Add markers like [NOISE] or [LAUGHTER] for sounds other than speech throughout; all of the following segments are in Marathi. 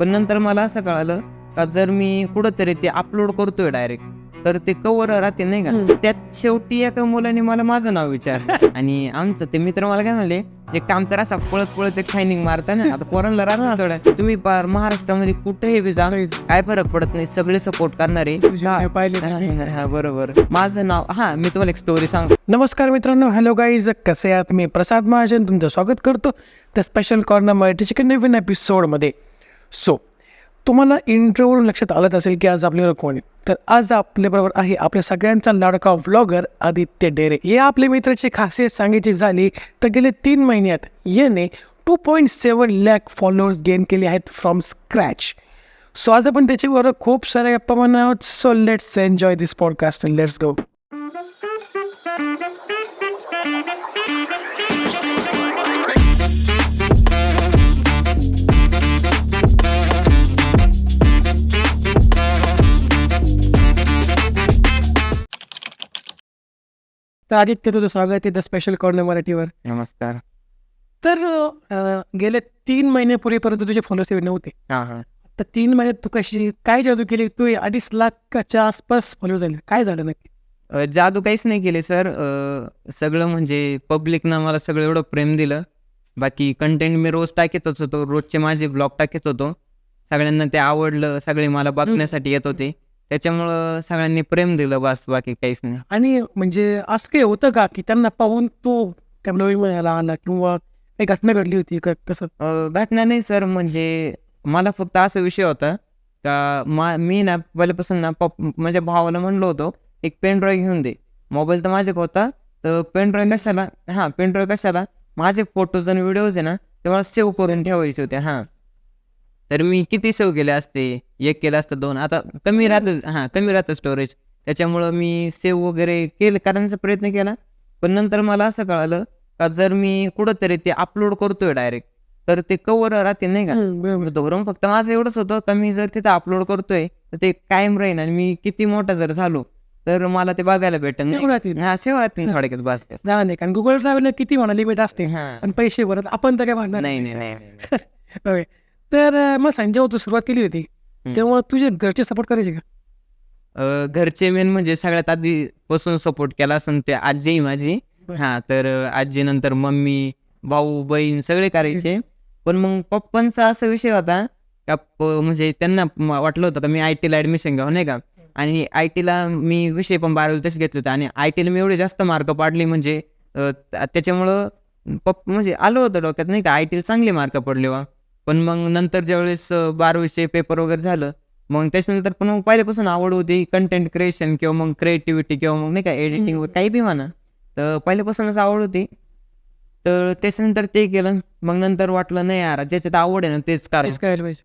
पण नंतर मला असं कळालं का जर मी कुठंतरी ते अपलोड करतोय डायरेक्ट तर ते कवर राहते नाही. का? त्यात शेवटी एका मुलाने मला माझं नाव विचारलं. [LAUGHS] आणि आमचं ते मित्र मला काय म्हणले जे काम करा असा पळत पळत एक शायनिंग मारता ना आता पोरांना राहणार थोडं तुम्ही पार महाराष्ट्रामध्ये कुठेही बी जा काय फरक पडत नाही सगळे सपोर्ट करणारे. हा, बरोबर. माझं नाव हा मी तुम्हाला एक स्टोरी सांगतो. नमस्कार मित्रांनो हॅलो गाईज कसे आहात? मी प्रसाद महाजन तुमचं स्वागत करतो त्या स्पेशल कॉर्नर मराठीच्या नवीन एपिसोडमध्ये सो तुम्हाला इंट्रोवरून लक्षात आलंच असेल की आज आपल्याला कोण आहे. तर आज आपल्याबरोबर आहे आपल्या सगळ्यांचा लाडका व्लॉगर आदित्य डेरे. या आपल्या मित्राची खासियत सांगायची झाली तर गेले तीन महिन्यात याने two point seven lakh followers gain केले आहेत फ्रॉम स्क्रॅच सो आज आपण त्याच्याबरोबर खूप साऱ्या गप्पा म्हणणार आहोत. So let's enjoy this podcast let's go तर आदित्य तुझं स्वागत आहे द स्पेशल कॉर्नर मराठीवर. नमस्कार. तर अं, गेल्या तीन महिन्यापूर्वीपर्यंत तुझे फॉलोअर्स एवढे नव्हते. हा हा. तर तीन महिन्यात तू कशी काय जादू केली? तू अडीच लाखाच्या आसपास फॉलो झाले. काय झालं नक्की? अ, जादू काहीच नाही केले सर. सगळं म्हणजे पब्लिकनं मला सगळं एवढं प्रेम दिलं. बाकी कंटेंट मी रोज टाकीतच होतो रोजचे माझे ब्लॉग टाकीत होतो. सगळ्यांना ते आवडलं सगळे मला बघण्यासाठी येत होते. त्याच्यामुळं सगळ्यांनी प्रेम दिलं बस बाकी काहीच नाही. आणि म्हणजे असं काही होतं का की त्यांना पाहून तू काय मिळाला आला किंवा काही घटना घडली होती का कसं? घटना नाही सर म्हणजे मला फक्त असा विषय होता का मा मी ना पहिल्यापासून ना पप माझ्या भावाला म्हणलो होतो एक पेन ड्रॉईंग घेऊन दे. मोबाईल तर माझ्याकडे होता तर पेन ड्रॉईंग कशाला हां पेन ड्रॉईंग कशाला? माझे फोटोज आणि व्हिडिओज आहे ना ते मला सेव्ह करून ठेवायचे होते हां. तर मी किती सेव्ह केले असते? एक केलं असतं दोन. आता कमी राहतं हां कमी राहतं स्टोरेज त्याच्यामुळं मी सेव्ह वगैरे केलं करण्याचा प्रयत्न केला. पण नंतर मला असं कळालं का जर मी कुठंतरी ते अपलोड करतोय डायरेक्ट तर ते कवर राहते नाही का. धोरण फक्त माझं एवढंच होतं का मी जर तिथं अपलोड करतोय तर ते कायम राहीन आणि मी किती मोठा जर झालो तर मला ते बघायला राहतील. हा सेवा राहतील थोडक्यात बस नाही कारण गुगल ड्राईव्हला किती म्हणा लिमिट असते. हा. आणि पैसे भरत आपण तर काय म्हणणार नाही [LAUGHS] तर मग संजय तू सुरुवात केली होती. हम्म. तेव्हा तुझे घरचे सपोर्ट करायचे का? अ, घरचे मेन म्हणजे सगळ्यात आधी पासून सपोर्ट केला असून ते आजी आहे माझी. बरं. हा तर अ, आजी नंतर मम्मी भाऊ बहीण सगळे करायचे. पण मग पप्पांचा असा विषय होता का प- म्हणजे त्यांना म- वाटलं होतं का मी आय टीला ॲडमिशन घ्यावं नाही का? आणि आय टीला मी विषय पण बारावीला तसे घेतले होते. आणि आय टीला मी एवढे जास्त मार्क पाडले म्हणजे अ, त्या- त्याच्यामुळं पप म्हणजे आलं होतं डोक्यात नाही का? आय टीला चांगले मार्क पडले वा पण मग नंतर ज्यावेळेस बारावीचे पेपर वगैरे झालं मग त्याच्यानंतर पण मग पहिल्यापासून आवड होती कंटेंट क्रिएशन किंवा मग क्रिएटिव्हिटी किंवा मग नाही का एडिटिंग काही बी म्हणा. तर पहिल्यापासूनच आवड होती. तर त्याच्यानंतर ते केलं मग नंतर वाटलं नाही यार ज्याच्यात आवड आहे ना तेच करायचं करायला पाहिजे.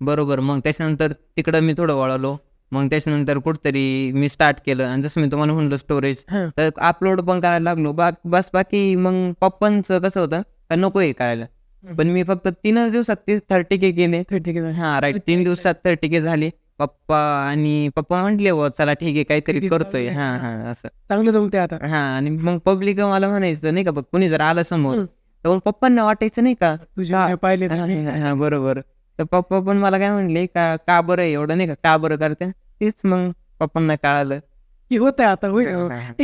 बरोबर. मग त्याच्यानंतर तिकडं मी थोडं वळालो. मग त्याच्यानंतर कुठतरी मी स्टार्ट केलं. आणि जसं मी तुम्हाला म्हणलं स्टोरेज. तर अपलोड पण करायला लागलो. बा बस बाकी मग पप्पांचं कसं होतं का नको हे करायला? पण मी फक्त तीनच दिवसात तीस थर्टी के केले. ठीक आहे हा राईट तीन दिवसात थर्टी के झाले. पप्पा आणि पप्पा म्हटले व चला ठीक आहे काहीतरी करतोय. हा. हा असं. चांगलं जमते आता. हा आणि मग पब्लिक मला म्हणायचं नाही का बघ कुणी जर आलं समोर. तर मग पप्पांना वाटायचं नाही का तुझे. हे पाहिले हा, बरोबर. तर पप्पा पण मला काय म्हणले का का बरं आहे एवढं नाही का का बरं करते? तेच मग पप्पांना कळालं. की होत आहे आता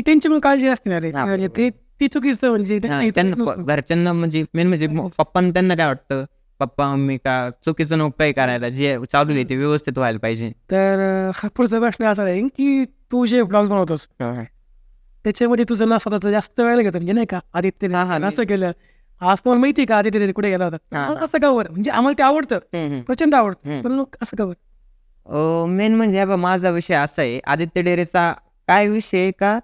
त्यांची पण काळजी असते ना रे. आणि ते ती चुकीचं म्हणजे त्यांना घरच्यांना म्हणजे मेन म्हणजे पप्पांना त्यांना काय वाटतं? पप्पा मम्मी का चुकीचं नको काही करायला जे चालू आहे ते व्यवस्थित व्हायला पाहिजे. तर हा पुढचा प्रश्न असा आहे की तू जे ब्लॉग्स बनवतोस त्याच्यामध्ये तुझं ना स्वतःचं जास्त वेळ घेतो म्हणजे नाही का? आदित्य असं केलं. आज तुम्हाला माहिती आहे का आदित्य कुठे गेला होता. असं का म्हणजे आम्हाला ते आवडतं. प्रचंड आवडतं. पण मग असं का मेन म्हणजे माझा विषय असा आहे आदित्य डेरेचा काय विषय आहे का?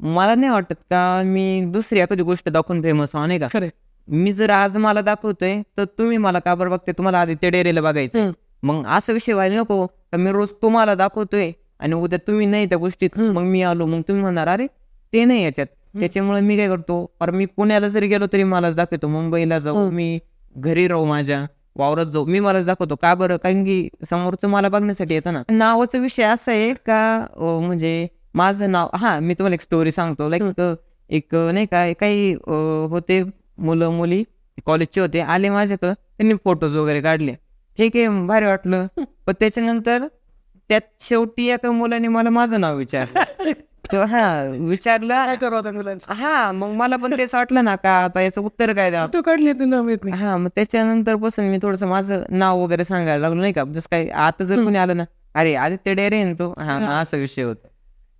मला नाही वाटत का मी दुसरी एखादी गोष्ट दाखवून फेमस व्हा नाही का? खरं मी जर आज मला दाखवतोय तर तुम्ही मला का बरं बघते तुम्हाला आदित्य डेरेला बघायचं. मग असा विषय व्हायला नको का मी रोज तुम्हाला दाखवतोय आणि उद्या तुम्ही नाही त्या गोष्टीत. मग मी आलो मग तुम्ही म्हणणार अरे ते नाही याच्यात. त्याच्यामुळे मी काय करतो अरे मी पुण्याला जरी गेलो तरी मलाच दाखवतो मुंबईला जाऊ. मी घरी राहू माझ्या वावरात जाऊ मी मलाच दाखवतो. का बरं? कारण की समोरचं मला बघण्यासाठी येतं ना. नावाचा विषय असा आहे का म्हणजे माझं नाव हा मी तुम्हाला एक स्टोरी सांगतो. लाईक एक नाही का काही होते मुलं मुली कॉलेजचे होते आले माझ्याकडं त्यांनी फोटोज वगैरे काढले. ठीक आहे भारी वाटलं. पण त्याच्यानंतर त्यात शेवटी एका मुलाने मला माझं नाव विचारलं. [LAUGHS] तर हा विचारलं. हा मग मला पण तेच वाटलं ना का आता याचं उत्तर काय द्यावं? फोटो काढले तुला माहीत नाही. हा मग त्याच्यानंतरपासून मी थोडस माझं नाव वगैरे सांगायला लागलो नाही का? जसं काय आता जर कोणी आलं ना अरे आदित्य डेरे तो? हा. असा विषय होता.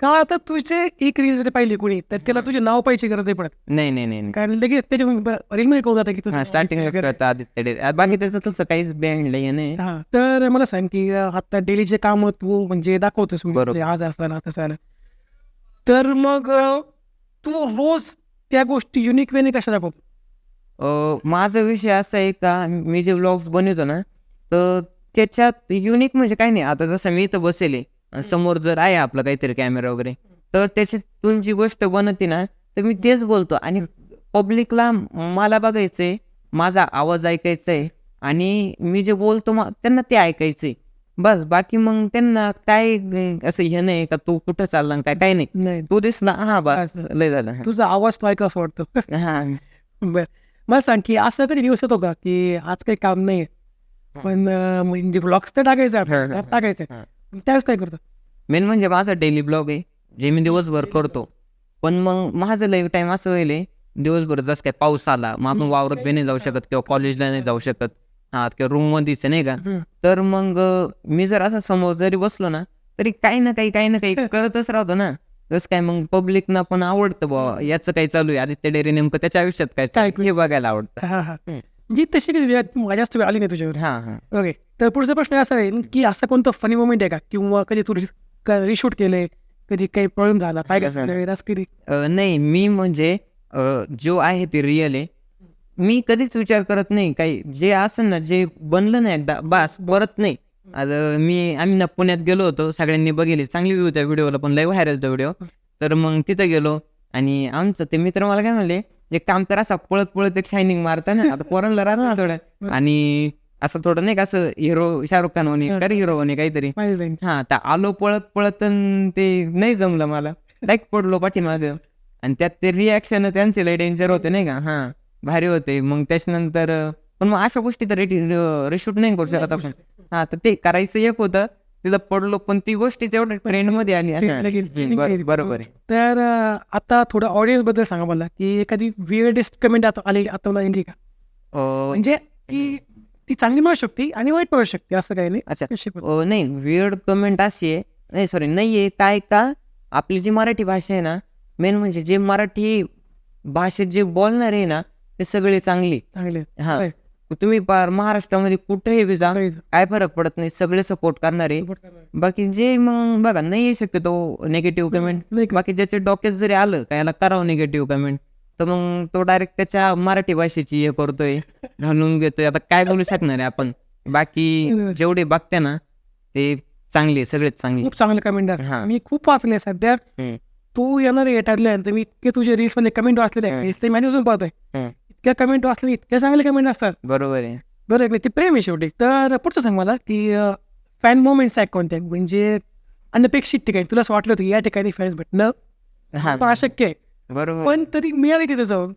का आता तुझे एक रील जरी पाहिली कोणी तर त्याला तुझे नाव पाहिजे गरज नाही पडत. नाही नाही नाही नाही. कारण लगेच त्याच्या रील मध्ये कळून जातं की तुझं नाव स्टार्टिंग बाकी त्याचं तसं काहीच ब्रँड नाही हा तर मला सांग की आता डेलीचे काम तू म्हणजे दाखवतोस बरोबर. आज असताना तसं तर मग तू रोज त्या गोष्टी युनिक वेने कशा दाखवतो? माझा विषय असा आहे का मी जे व्लॉग्स बनवतो ना तर त्याच्यात युनिक म्हणजे काय नाही. आता जसं मी इथं बसेल आहे, समोर जर आहे आपलं काहीतरी कॅमेरा वगैरे तर त्याच्यातून जी गोष्ट बनते ना तर मी तेच बोलतो. आणि पब्लिकला मला बघायचंय माझा आवाज ऐकायचा आहे आणि मी जे बोलतो मग त्यांना ते ऐकायचंय. बस बाकी मग त्यांना काय असं हे नाही का तू कुठं चालला काय काय नाही. तू दिसला हा बस लय झालं. तुझा आवाज तो ऐका असं वाटतं. हा. बर. मला सांग की असं कधी दिवस येतो का की आज काही काम नाही पण म्हणजे ब्लॉग्स तर टाकायचं टाकायचं. त्यावेळेस काय करतो? मेन म्हणजे माझा डेली ब्लॉग आहे जे मी दिवसभर करतो. पण मग माझं लई टाइम असं होईल दिवसभर जसं काय पाऊस आला मग आपण वावरत बी नाही जाऊ शकत किंवा कॉलेजला नाही जाऊ शकत. हा किंवा रूम मध्येच नाही का. तर मग मी जर असं समोर जरी बसलो ना तरी काही ना काही काही ना काही [LAUGHS] करतच राहतो ना. जसं काय मग पब्लिकना पण आवडतं बुवा याचं काही चालू आहे? आदित्य डेरे नेमकं त्याच्या आयुष्यात काय हे बघायला आवडतं. जी तशी वेळ माझ्या जास्त वेळ आली नाही तुझ्यावर. हा हा. ओके तर पुढचा प्रश्न असा राहील की असं कोणतं फनी मोमेंट आहे का? किंवा कधी तू रिशूट केलंय कधी काही प्रॉब्लेम झाला काय असं कधी नाही मी म्हणजे जो आहे ते रिअल आहे. मी कधीच विचार करत नाही. काही जे असेल ना जे बनलं ना एकदा बस परत नाही. आता मी आम्ही ना पुण्यात गेलो होतो सगळ्यांनी बघितले चांगली व्ह्यू त्या व्हिडिओला पण लय व्हायरल तो व्हिडिओ तर मग तिथं गेलो आणि आमचं ते मित्र मला काय म्हणले जे काम कर असा पळत पळत एक शायनिंग मारता ना. आता पोरांना राहतं थोडं आणि असं थोडं नाही का असं हिरो शाहरुख खान होणे कर हिरो होणे काहीतरी. हा तर आलो पळत पळत ते नाही जमलं मला. डायरेक्ट पडलो पाठीमागं. आणि त्यात ते रिॲक्शन त्यांचे लय डेंजर होते नाही का. हा भारी होते. मग त्याच्यानंतर पण मग अशा गोष्टी तर रिशूट नाही करू शकत आपण. हा तर ते करायचं एक होतं. तिथं पडलो पण ती गोष्टीच एवढं ट्रेंडमध्ये आली. बरोबर आहे तर आता थोडं ऑडियन्सबद्दल सांगा मला की एखादी विअर्डेस्ट कमेंट आता आली आता मला येईल का म्हणजे की ती चांगली म्हणू शकते आणि वाईट म्हणू शकते असं काही नाही. अच्छा. नाही विअर्ड कमेंट अशी आहे नाही सॉरी नाही आहे काय का? आपली जी मराठी भाषा आहे ना मेन म्हणजे जे मराठी भाषेत जे बोलणार आहे ना ते सगळे चांगली. चांगले हा. तुम्ही पार महाराष्ट्रामध्ये कुठेही बी जा Right. काय फरक पडत नाही सगळे सपोर्ट करणारे. बाकी जे मग बघा नाही शक्यतो निगेटिव्ह कमेंट? बाकी ज्याच्या डोक्यात जरी आलं का याला करावं निगेटिव्ह कमेंट तर मग तो डायरेक्ट त्याच्या मराठी भाषेची हे करतोय घालून घेतोय आता काय बोलू शकणार आहे आपण बाकी जेवढे बघते ना ते चांगले सगळेच चांगले खूप चांगले कमेंट हा. मी खूप वाचले सध्या. तू येणार आहे ठरल्यानंतर मी इतके तुझे रील्समध्ये कमेंट वाचलेले अजून पाहतोय. इतक्या कमेंट वाचले इतक्या चांगले कमेंट असतात. बरोबर आहे. बरं आहे, ते प्रेम आहे शेवटी. तर पुढचं सांग मला की फॅन मोमेंट्स आहे कोणत्या? म्हणजे अनपेक्षित ठिकाणी. तुला असं वाटलं होतं या ठिकाणी फॅन्स भेटणं पण अशक्य आहे. बरोबर. पण तरी मिळाली तिथे जाऊन.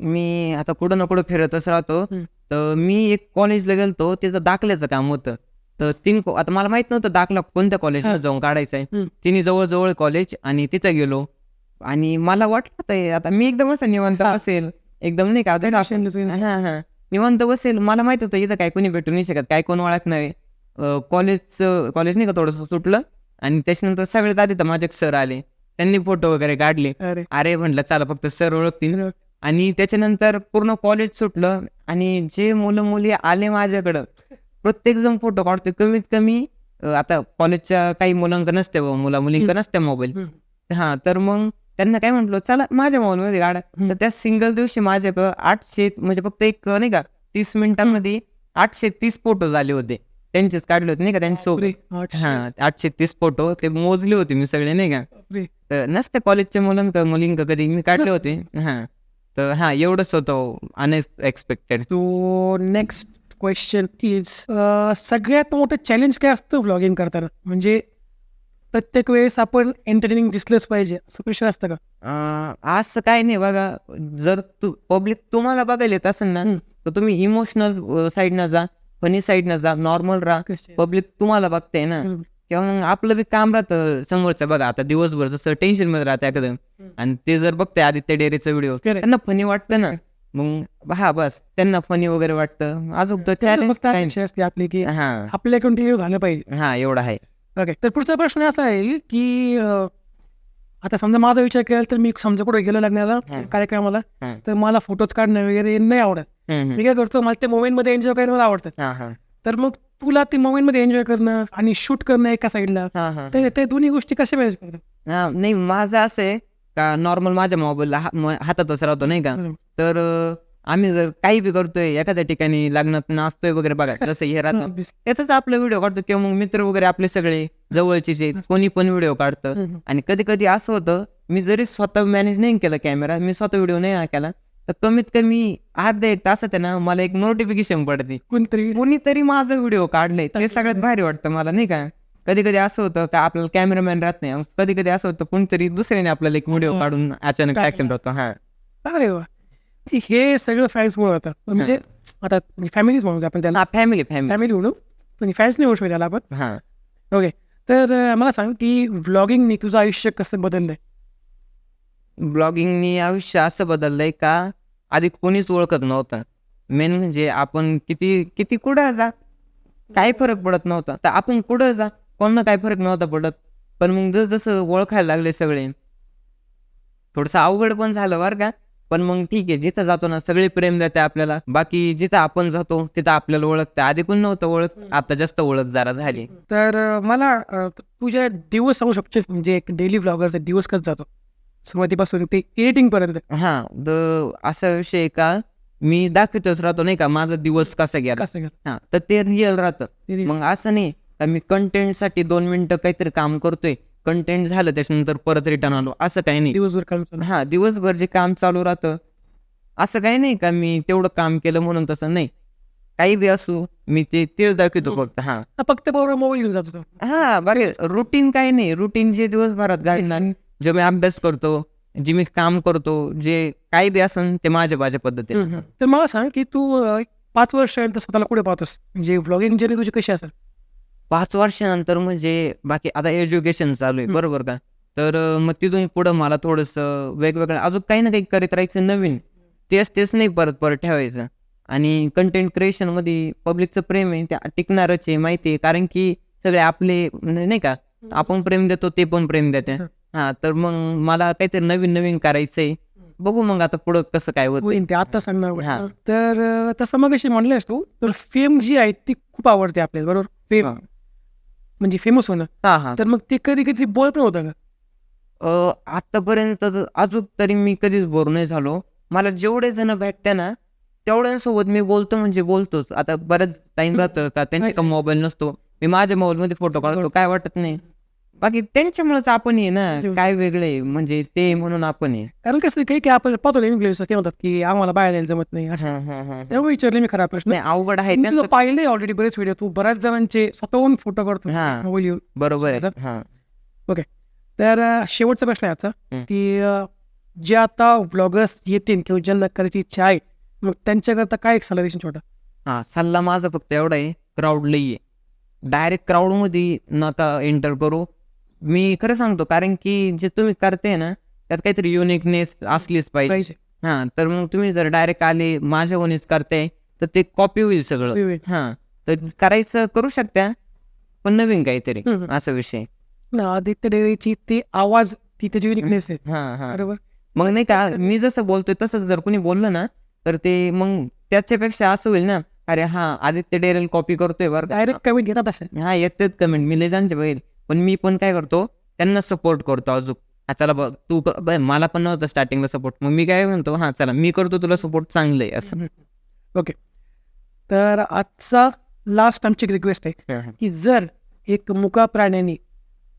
मी आता कुठं ना कुठं फिरतच राहतो. तर मी एक कॉलेजला गेलतो. तिथं दाखल्याचं काम होतं. तर तीन आता मला माहीत नव्हतं दाखला कोणत्या कॉलेजला. जाऊन काढायचा आहे. तिने जवळ जवळ कॉलेज आणि तिथं गेलो. आणि मला वाटलं आता मी एकदम असं निवांत हा. एकदम नाही का? नसेल. हा हा. निवांत बसेल. मला माहीत होतं इथं काय कोणी भेटू नाही शकत. काय कोण ओळखणार आहे? कॉलेजचं कॉलेज नाही का थोडंसं सुटलं? आणि त्याच्यानंतर सगळ्यात आधी तर माझे सर आले. त्यांनी फोटो वगैरे काढले. अरे. अरे म्हटलं चला फक्त सर ओळखतील आणि त्याच्यानंतर पूर्ण कॉलेज सुटलं. आणि जे मुलं मुली आले माझ्याकडं प्रत्येक जण फोटो काढतोय. कमीत कमी आता कॉलेजच्या काही मुलांक नसते मुला मुलींक नसते मोबाईल. हा तर मग त्यांना काय म्हटलं चला माझ्या मोबाईल मध्ये काढा तर त्या सिंगल दिवशी माझ्याकडं आठशे म्हणजे फक्त एक नाही का तीस मिनिटांमध्ये आठशे तीस फोटो झाले होते. त्यांचेच काढले होते नाही का बापरे, आठशे. हा आठशे तीस फोटो ते मोजले होते मी सगळे नाही का. नसते कॉलेजच्या मुलांक मुलींक कधी मी काढले होते. हा तर हा एवढंच होतं अनएक्सपेक्टेड तो नेक्स्ट क्वेश्चन इज सगळ्यात मोठं चॅलेंज काय असतं व्लॉगिंग करताना? म्हणजे प्रत्येक वेळेस आपण एंटरटेनिंग दिसलंच पाहिजे असं प्रेशर असतं का? असं काय नाही बघा. जर तू पब्लिक तुम्हाला बघायला येत असेल ना हम्म. तर तुम्ही इमोशनल साईडनं जा फनी साईडनं जा नॉर्मल राहा? पब्लिक तुम्हाला बघते ना. किंवा मग आपलं बी काम राहतं समोरचं. बघा आता दिवसभर जसं टेन्शनमध्ये राहतं एखादं आणि ते जर बघते आदित्य डेअरीचा व्हिडिओ Correct. त्यांना फनी वाटतं ना. मग हा बस. त्यांना फनी वगैरे वाटतं. अजून तो त्यांना चॅलेंज फक्त अपेक्षा असते आपली की हा. आपल्या कंटिन्यू झालं पाहिजे. हा एवढा आहे. ओके तर पुढचा प्रश्न असा आहे की आता समजा माझा विचार केला तर मी समजा कुठे गेलो लग्नाला. कार्यक्रमाला. तर मला फोटोज काढणं वगैरे नाही आवडत. मी काय करतो मला ते मोमेंटमध्ये एन्जॉय करायला मला आवडतं तर मग तुला ते मोमेंटमध्ये एन्जॉय करणं आणि शूट करणं एका साईडला तर ते दोन्ही गोष्टी कशा मॅनेज करतो नाही माझं असं आहे का नॉर्मल माझ्या मोबाईलला हातातच राहतो नाही का. तर आम्ही जर काही बी करतोय एखाद्या ठिकाणी लग्नात नाचतोय वगैरे बघा [LAUGHS] जसं हे राहतं. त्याचाच आपला व्हिडिओ काढतो किंवा मग मित्र वगैरे आपले सगळे जवळचेच आहेत कोणी पण व्हिडिओ काढतं. आणि कधी कधी असं होतं मी जरी स्वतः मॅनेज नाही केलं कॅमेरा मी स्वतः व्हिडिओ नाही केला तर कमीत कमी अर्धा एक आहे ना मला एक नोटिफिकेशन पडते. कोणतरी कोणीतरी माझं व्हिडिओ काढले ते सगळ्यात भारी वाटतं मला नाही का? कधी कधी असं होतं का आपल्याला कॅमेरामॅन राहत नाही. कधी कधी असं होतं कोणतरी दुसऱ्याने आपल्याला एक व्हिडिओ काढून अचानक टाकेल. राहतो हा. अरे वा. हे सगळं फॅन्स मुळे होतं म्हणजे आता फॅमिलीच म्हणू आपण त्याला फॅमिली फॅमिली फॅमिली म्हणू पण फॅन्स नाही म्हणू त्याला आपण. हा. ओके तर मला सांग की व्लॉगिंगनी तुझं आयुष्य कसं बदललंय? ब्लॉगिंगनी आयुष्य असं बदललंय का? आधी कोणीच ओळखत नव्हतं. मेन म्हणजे आपण किती किती कुठं जा काय फरक पडत नव्हता. तर आपण कुठं जा कोणाला काय फरक नव्हता पडत. पण मग जस जसं ओळखायला लागले सगळे. थोडंसं अवघड पण झालं बरं का. पण मग ठीक आहे जिथं जातो ना सगळे प्रेम देते आपल्याला. बाकी जिथं आपण जातो तिथं आपल्याला ओळखते. आधी पण नव्हतं ओळख आता जास्त ओळख जरा झाली. तर मला तुझ्या दिवस सांगू शकतो म्हणजे एक डेली व्लॉगरचा दिवस कसं जातो? सुरुवातीपासून ते एडिटिंग पर्यंत. हा असा विषय का? मी दाखवतच राहतो नाही का माझा दिवस कसा गेला? हा तर ते रिअल राहतं. मग असं नाही का मी कंटेंटसाठी दोन मिनिटं काहीतरी काम करतोय. कंटेंट झालं त्याच्यानंतर परत रिटर्न आलो. असं काही नाही. दिवसभर काम. हा दिवसभर जे काम चालू राहतं असं काही नाही का मी तेवढं काम केलं म्हणून तसं नाही. काही बी असू मी ते तेच दाखवतो फक्त हा. फक्त बरोबर मोबाईल घेऊन जातो हा बाकी रुटीन काही नाही. रुटीन जे दिवसभरात घडणार जे मी अभ्यास करतो जे मी काम करतो जे काही बी असन ते माझ्या माझ्या पद्धतीने. तर मला सांग की तू पाच वर्षानंतर स्वतःला कुठे पाहतोस? म्हणजे व्लॉगिंग जर्नी तुझी कशी असेल? पाच वर्षानंतर म्हणजे बाकी आता एज्युकेशन चालू आहे बरोबर का? तर मग तिथून पुढं मला थोडंसं वेगवेगळं अजून काही ना काही करीत राहायचं नवीन. तेच तेच नाही परत परत ठेवायचं. आणि कंटेंट क्रिएशनमध्ये पब्लिकचं प्रेम आहे ते टिकणारच आहे माहिती आहे. कारण की सगळे आपले नाही का? आपण प्रेम देतो ते पण प्रेम देते. हा तर मग मला काहीतरी नवीन नवीन करायचंय. बघू मग आता पुढं कसं काय होतं होईन ते आता सांगणार हा. तर तसं मग अशी म्हणलेस तू तर फेम जी आहे ती खूप आवडते आपल्याला बरोबर? फेम. म्हणजे फेमस होणं. हा हा. तर मग ते कधी कधी बोल पण होतं का? अ, आतापर्यंत अजून तरी मी कधीच बोर नाही झालो. मला जेवढे जण भेटते ना तेवढ्यांसोबत मी बोलतो म्हणजे बोलतोच. आता बरेच टाइम राहतं का त्यांच्या का मोबाईल नसतो. मी माझ्या मोबाईल मध्ये फोटो काढतो काय वाटत नाही. बाकी त्यांच्यामुळेच आपण आहे ना काय वेगळे म्हणजे ते म्हणून आपण आहे. कारण कसं काही की आपण पाहतो इंग्लिश ते म्हणतात की आम्हाला बाहेर जायला जमत नाही असं. हं, हं, हं. त्यामुळे विचारले मी खरा प्रश्न. नाही अवघड आहे मी तुला त्यांचं पाहिले ऑलरेडी बरेच व्हिडिओ तू बऱ्याच जणांचे स्वतःहून फोटो काढतो. हा. मोबाईल घेऊन. बरोबर आहे? हा. तर अं, शेवटचा प्रश्न आहे हं. की अं, जे आता व्लॉगर्स येतील किंवा ज्यांना करायची इच्छा आहे मग त्यांच्याकरता काय एक सल्ला देशील छोटा हा सल्ला माझा फक्त एवढा आहे क्राऊड लई आहे. डायरेक्ट क्राऊडमध्ये नका एंटर करू. मी खरं सांगतो कारण की जे तुम्ही करते ना त्यात काहीतरी युनिकनेस असलीच पाहिजे. हा तर मग तुम्ही जर डायरेक्ट आले माझ्या वनीच करताय तर ते कॉपी होईल सगळं. हा तर करायचं करू शकता पण नवीन काहीतरी. असा विषय. ना आदित्य डेअरीची ते आवाज ती त्याची युनिकनेस आहे. हा हा. बरोबर? मग नाही का मी जसं बोलतोय तसंच जर कोणी बोललं ना तर ते मग त्याच्यापेक्षा असं होईल ना अरे हा आदित्य डेरेल कॉपी करतोय बरं डायरेक्ट कमेंट घेतात हा येतात कमेंट मी लय जाणचे बघेल पण मी पण काय करतो त्यांना सपोर्ट करतो अजून. हा चला बघ तू मला पण नव्हतं स्टार्टिंगला सपोर्ट मग मी काय म्हणतो हा चला मी करतो तुला सपोर्ट चांगलं आहे असं ओके. तर आजचा लास्ट आमची रिक्वेस्ट आहे की जर एक मुका प्राण्याने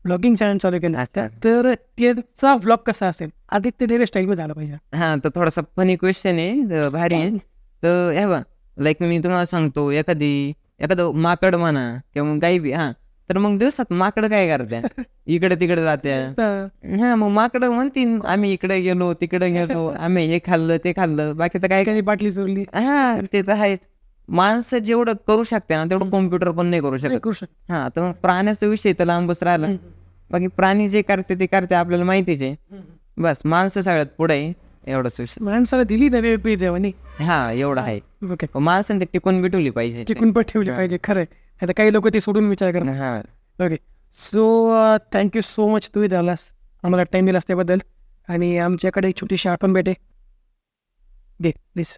ब्लॉगिंग चॅनल चालू केलं. तर त्यांचा ब्लॉग कसा असेल? आदित्य डेरे स्टाईल झाला पाहिजे. हा तर थोडासा फनी क्वेश्चन आहे भारी आहे. तर हे बघ लाईक मी तुम्हाला सांगतो एखादी एखादं माकड म्हणा किंवा गाई बी हा. तर मग दिवसात माकड काय करते? इकडे तिकडे जाते. हा. मग माकड म्हणतील आम्ही इकडे गेलो तिकडे गेलो आम्ही हे खाल्लं ते खाल्लं बाकी तर काय काही बाटली चोरली. हा ते तर आहेच. माणसं जेवढं करू शकते ना तेवढं कॉम्प्युटर पण नाही करू शकत. करू शकतो. हा तर मग प्राण्याचा विषय तर लांबच राहिला. बाकी प्राणी जे करते ते करते आपल्याला माहितीच आहे. बस माणसं सगळ्यात पुढे एवढंच विषय. माणसाला दिली ना वेळ देवानी. हा एवढं आहे. ओके माणसाने ते टिकून बिटवली पाहिजे. टिकून पण ठेवली पाहिजे खरं आता काही लोक ते सोडून विचार करणार. हा. Okay so thank you so much तुम्ही झालास. आम्हाला टाईम दिलास त्याबद्दल. आणि आमच्याकडे एक छोटीशी आठवण भेटे दे प्लीज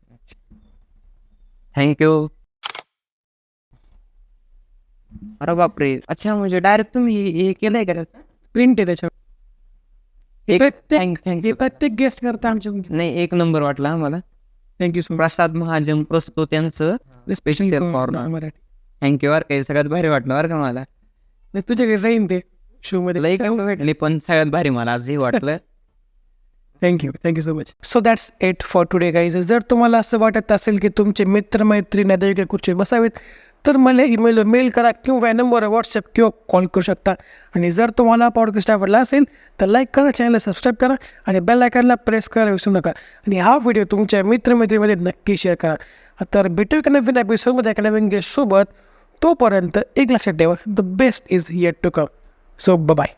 थँक्यू अरे बापरे. अच्छा म्हणजे डायरेक्ट तुम्ही हे केलंय का त्याचं? प्रिंट आहे त्याच्यावर. एक प्रत्येक गेस्ट करता आमच्या नाही एक नंबर वाटला आम्हाला. थँक्यू सो प्रसाद महाजन प्रस्तुत यांचं स्पेशल मराठी थँक्यू बरं काही सगळ्यात भारी वाटलं बरं का मला. नाही तुझ्याकडे राहीन ते शो मध्ये. लई काय भेटली पण सगळ्यात भारी मला आजही वाटलं. Thank you thank you so much so that's it for today guys जर तुम्हाला असं वाटत असेल की तुमचे मित्रमैत्रीण या कुठचे बसावेत तर मला ईमेलवर मेल करा किंवा नंबरवर व्हॉट्सअप किंवा कॉल करू शकता. आणि जर तुम्हाला पॉडकास्ट आवडला असेल तर लाईक करा चॅनलला सबस्क्राईब करा आणि बेल आयकॉनला प्रेस करायला विसरू नका. आणि हा व्हिडिओ तुमच्या मित्रमैत्रीमध्ये नक्की शेअर करा. तर भेटू एका नवीन एपिसोडमध्ये एका नवीन गेस्टसोबत तोपर्यंत एक लक्षात ठेवा the best is yet to come so bye